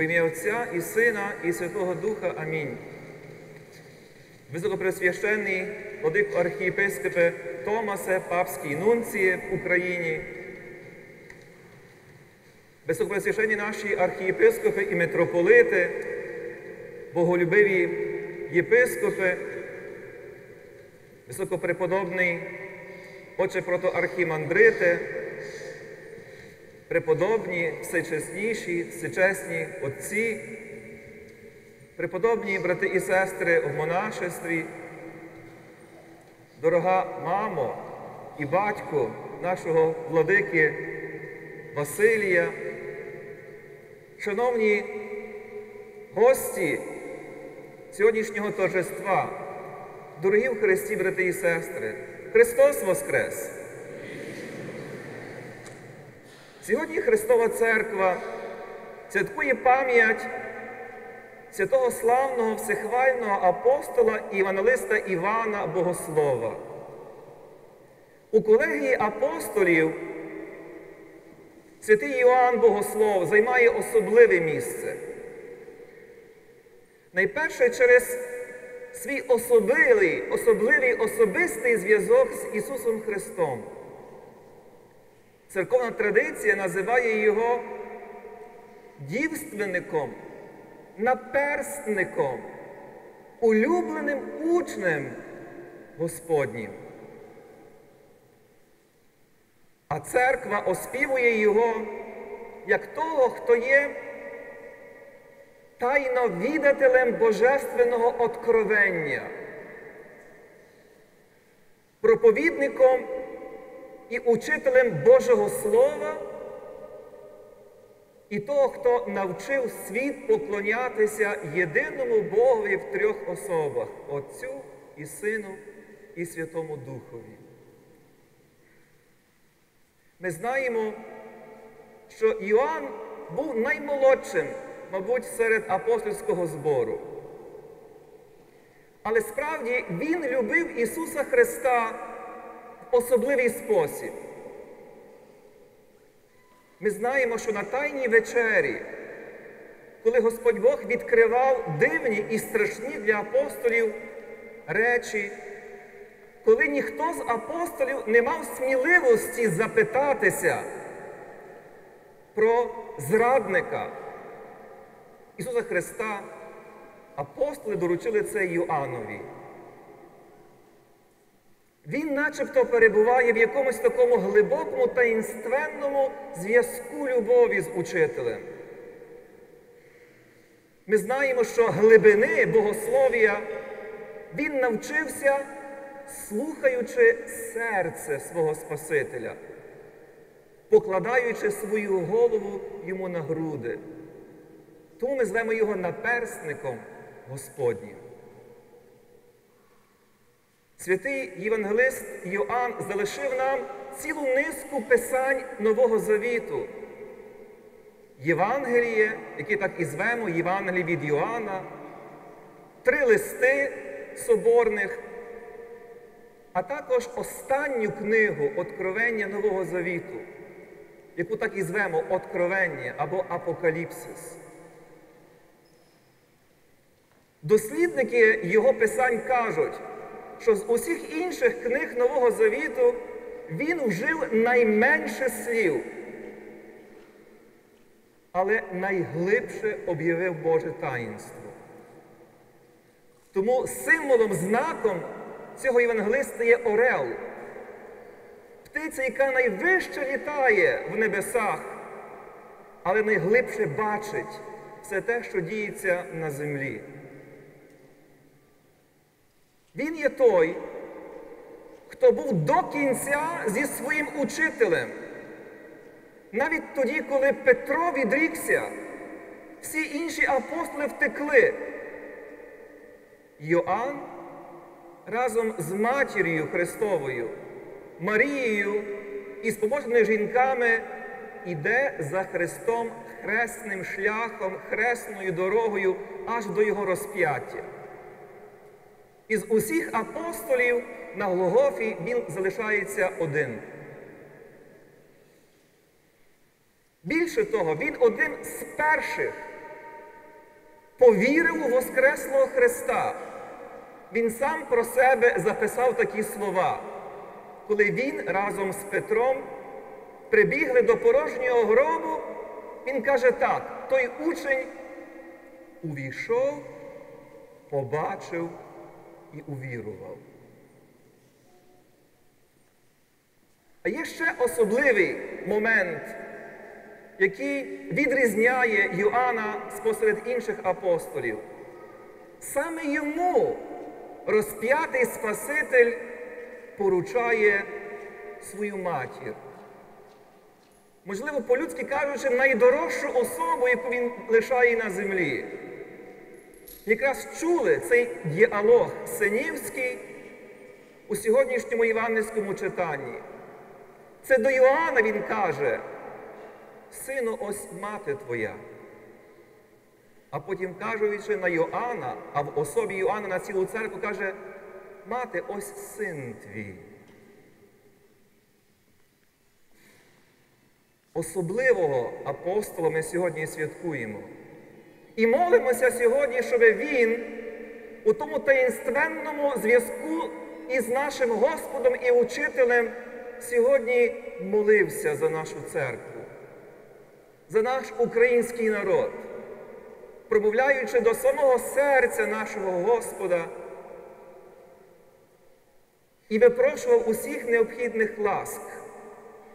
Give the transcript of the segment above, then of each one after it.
Во ім'я Отця і Сина, і Святого Духа. Амінь. Високопресвященний владик архієпископе Томасе, папський нунціє в Україні, високопресвященні наші архієпископи і митрополити, боголюбиві єпископи, високопреподобний отче протоархімандрите, преподобні, всечесніші, всечесні отці, преподобні брати і сестри в монашестві, дорога мамо і батько нашого владики Василія, шановні гості сьогоднішнього торжества, дорогі в Христі, брати і сестри, Христос Воскрес! Сьогодні Христова Церква святкує пам'ять святого славного всехвального апостола і евангелиста Івана Богослова. У колегії апостолів святий Іоанн Богослов займає особливе місце. Найперше через свій особливий, особливий особистий зв'язок з Ісусом Христом. Церковна традиція називає його дівственником, наперстником, улюбленим учнем Господнім. А церква оспівує його як того, хто є тайно відателем Божественного откровення, проповідником і учителем Божого Слова, і того, хто навчив світ поклонятися єдиному Богові в трьох особах Отцю і Сину і Святому Духові. Ми знаємо, що Іоанн був наймолодшим, мабуть, серед апостольського збору. Але справді він любив Ісуса Христа особливий спосіб. Ми знаємо, що на Тайній вечері, коли Господь Бог відкривав дивні і страшні для апостолів речі, коли ніхто з апостолів не мав сміливості запитатися про зрадника Ісуса Христа, апостоли доручили це Йоаннові. Він начебто перебуває в якомусь такому глибокому таїнственному зв'язку любові з учителем. Ми знаємо, що глибини богослов'я він навчився, слухаючи серце свого Спасителя, покладаючи свою голову йому на груди. Тому ми звемо його наперсником Господнім. Святий Євангелист Йоанн залишив нам цілу низку писань Нового Завіту. Євангеліє, яке так і звемо, Євангеліє від Йоанна, три листи соборних, а також останню книгу Откровення Нового Завіту, яку так і звемо Откровення або Апокаліпсис. Дослідники його писань кажуть, що з усіх інших книг Нового Завіту він вжив найменше слів, але найглибше об'явив Боже таїнство. Тому символом, знаком цього євангелиста є Орел, птиця, яка найвище літає в небесах, але найглибше бачить все те, що діється на землі. Він є той, хто був до кінця зі своїм учителем. Навіть тоді, коли Петро відрікся, всі інші апостоли втекли. Йоанн разом з матір'ю Христовою, Марією і з поможними жінками іде за Христом хресним шляхом, хресною дорогою аж до Його розп'яття. Із усіх апостолів на Голгофі він залишається один. Більше того, він один з перших, повірив у Воскреслого Христа. Він сам про себе записав такі слова, коли він разом з Петром прибігли до порожнього гробу, він каже так: той учень увійшов, побачив і увірував. А є ще особливий момент, який відрізняє Йоанна спосеред інших апостолів. Саме йому розп'ятий Спаситель поручає свою матір. Можливо, по-людськи кажучи, найдорожчу особу, яку він лишає на землі. Якраз чули цей діалог синівський у сьогоднішньому євангельському читанні. Це до Йоанна він каже, сину, ось мати твоя. А потім кажучи на Йоанна, а в особі Йоанна на цілу церкву каже, мати, ось син твій. Особливого апостола ми сьогодні святкуємо. І молимося сьогодні, щоб він у тому таїнственному зв'язку із нашим Господом і учителем сьогодні молився за нашу церкву, за наш український народ, промовляючи до самого серця нашого Господа і випрошував усіх необхідних ласк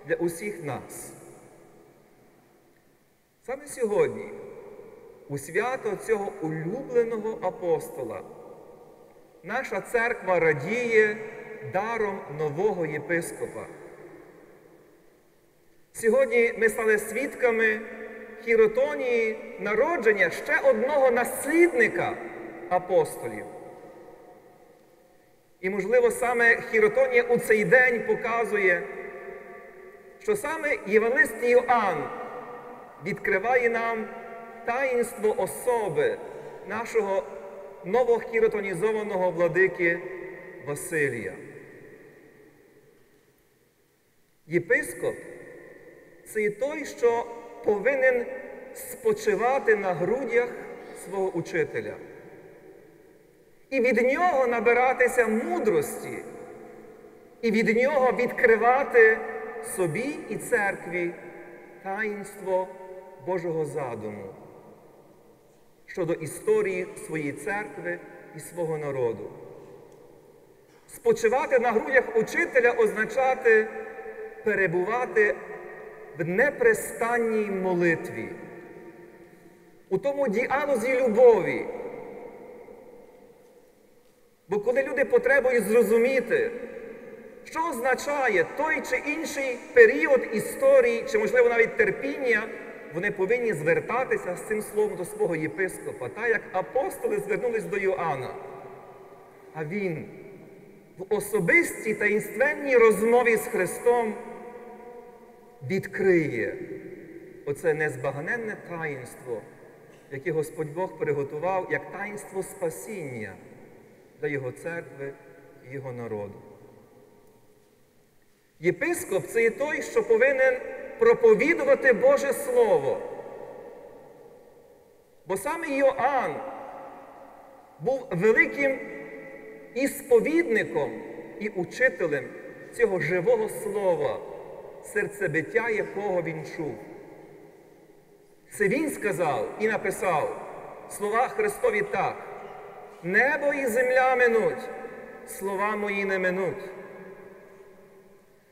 для усіх нас. Саме сьогодні, у свято цього улюбленого апостола, наша церква радіє даром нового єпископа. Сьогодні ми стали свідками хіротонії народження ще одного наслідника апостолів. І, можливо, саме хіротонія у цей день показує, що саме Євангелист Йоанн відкриває нам таїнство особи нашого новохіротонізованого владики Василія. Єпископ це і той, що повинен спочивати на грудях свого учителя. І від нього набиратися мудрості, і від нього відкривати собі і церкві таїнство Божого задуму щодо історії своєї церкви і свого народу. Спочивати на грудях учителя означати перебувати в непрестанній молитві, у тому діалозі любові. Бо коли люди потребують зрозуміти, що означає той чи інший період історії, чи, можливо, навіть терпіння, вони повинні звертатися з цим словом до свого єпископа, так як апостоли звернулись до Йоанна. А він в особистій таїнственній розмові з Христом відкриє оце незбагненне таїнство, яке Господь Бог приготував як таїнство спасіння для Його церкви і Його народу. Єпископ це і той, що повинен проповідувати Боже Слово. Бо саме Йоанн був великим ісповідником і учителем цього живого слова, серцебиття якого він чув. Це він сказав і написав слова Христові так. Небо і земля минуть, слова мої не минуть.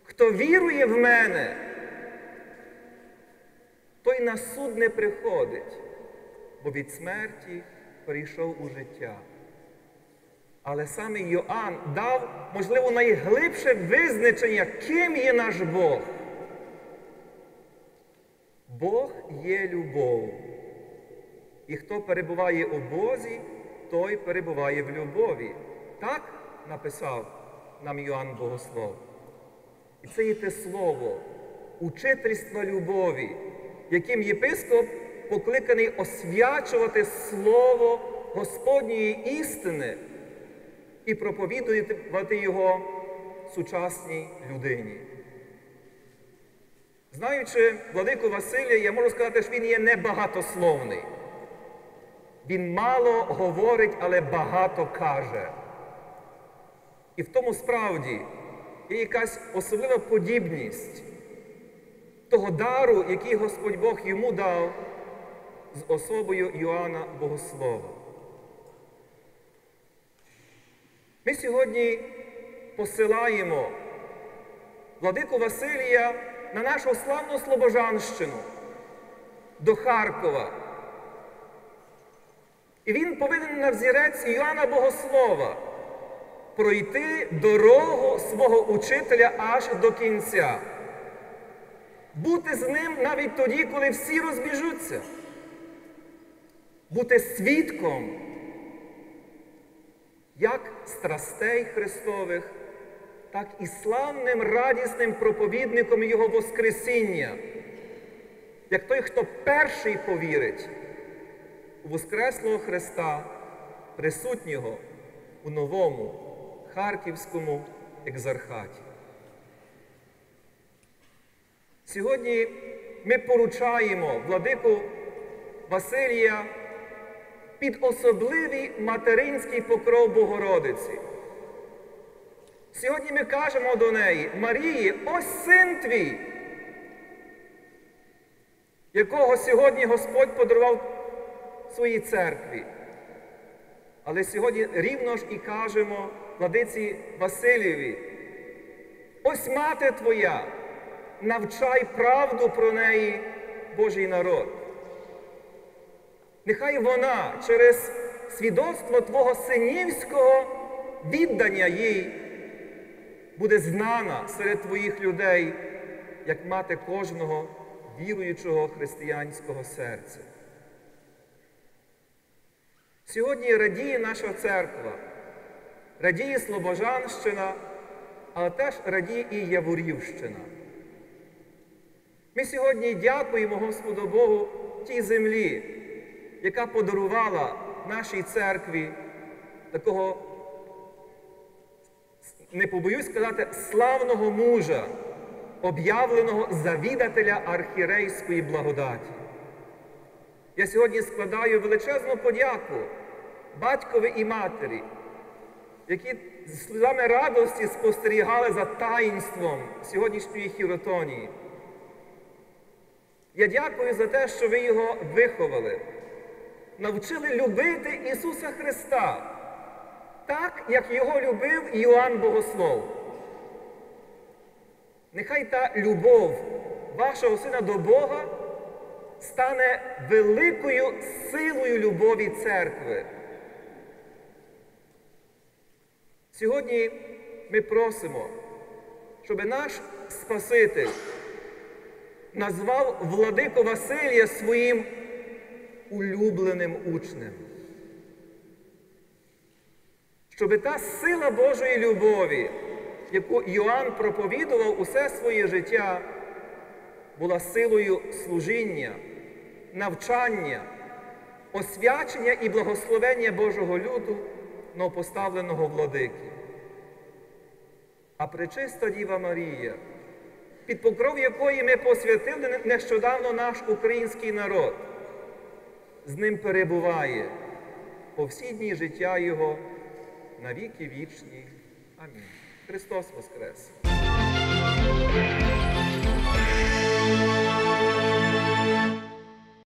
Хто вірує в мене, на суд не приходить, бо від смерті прийшов у життя. Але саме Йоанн дав, можливо, найглибше визначення, ким є наш Бог. Бог є любов. І хто перебуває у Бозі, той перебуває в любові. Так написав нам Йоанн Богослов. І це є те слово, учительства любові, яким єпископ покликаний освячувати слово Господньої істини і проповідувати його сучасній людині. Знаючи владику Василія, я можу сказати, що він є небагатословний. Він мало говорить, але багато каже. І в тому справді є якась особлива подібність того дару, який Господь Бог йому дав з особою Йоанна Богослова. Ми сьогодні посилаємо владику Василія на нашу славну Слобожанщину до Харкова. І він повинен на взірець Іоанна Богослова пройти дорогу свого учителя аж до кінця. Бути з ним навіть тоді, коли всі розбіжуться. Бути свідком як страстей Христових, так і славним радісним проповідником Його Воскресіння, як той, хто перший повірить у Воскреслого Христа, присутнього у новому Харківському екзархаті. Сьогодні ми поручаємо владику Василія під особливий материнський покров Богородиці. Сьогодні ми кажемо до неї, Марії, ось син твій, якого сьогодні Господь подарував своїй церкві. Але сьогодні рівно ж і кажемо владиці Васильєві, ось мати твоя, навчай правду про неї Божий народ. Нехай вона через свідоцтво Твого синівського віддання їй буде знана серед Твоїх людей, як мати кожного віруючого християнського серця. Сьогодні радіє наша церква, радіє Слобожанщина, але теж радіє і Яворівщина. Ми сьогодні дякуємо Господу Богу тій землі, яка подарувала нашій церкві такого, не побоюсь сказати, славного мужа, об'явленого завідателя архірейської благодаті. Я сьогодні складаю величезну подяку батькові і матері, які з сльозами радості спостерігали за таїнством сьогоднішньої хіротонії. Я дякую за те, що ви його виховали, навчили любити Ісуса Христа, так, як його любив Іоанн Богослов. Нехай та любов вашого сина до Бога стане великою силою любові церкви. Сьогодні ми просимо, щоб наш Спаситель назвав владику Василія своїм улюбленим учнем. Щоб та сила Божої любові, яку Йоанн проповідував усе своє життя, була силою служіння, навчання, освячення і благословення Божого люду новопоставленого владики. А пречиста Діва Марія, під покров якої ми посвятили нещодавно наш український народ, з ним перебуває по всі дні життя Його на віки вічні. Амінь. Христос Воскрес!